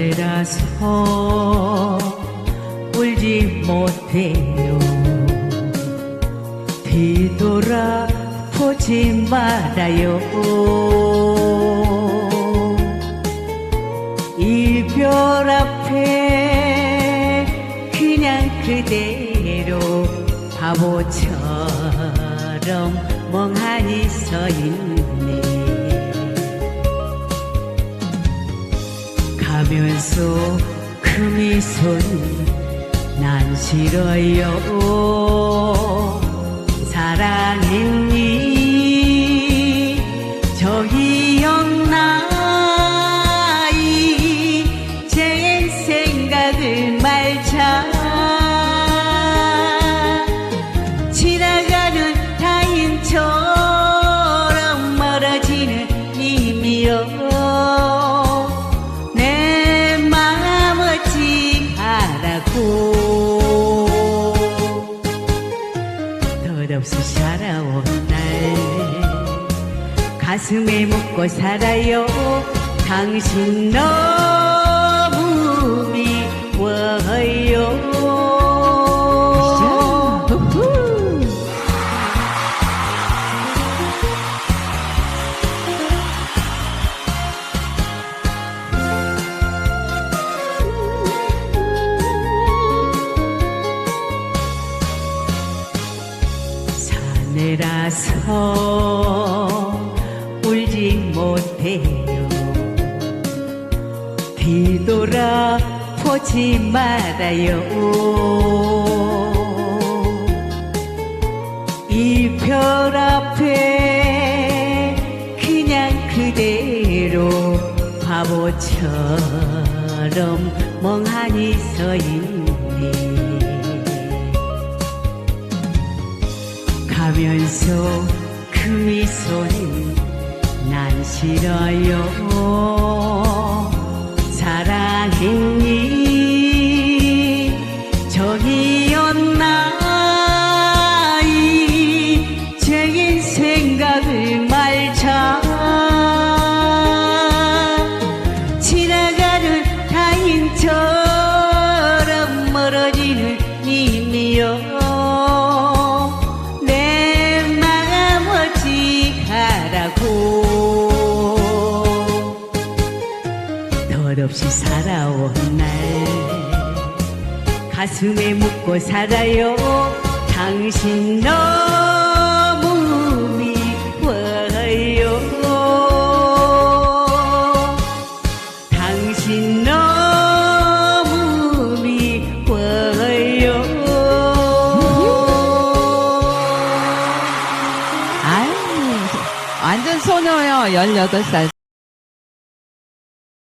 사내라서 울지 못해요. 뒤돌아 보지 말아요. 이별 앞에 그냥 그대로 바보처럼 멍하니 서 있네 가면서 그 미소는 난 싫어요. 사랑했니 덧없이 살아온 날. 가슴에 묻고 살아요. 당신 너 사내라서 울지 못해요. 뒤돌아 보지 말아요. 이별 앞에 그냥 그대로 바보처럼 멍하니 서 있네 가면서 그 미소는 난 싫어요 하라고 덧없이 살아온 날 가슴에 묻고 살아요. 당신 너 완전 소녀요, 18살.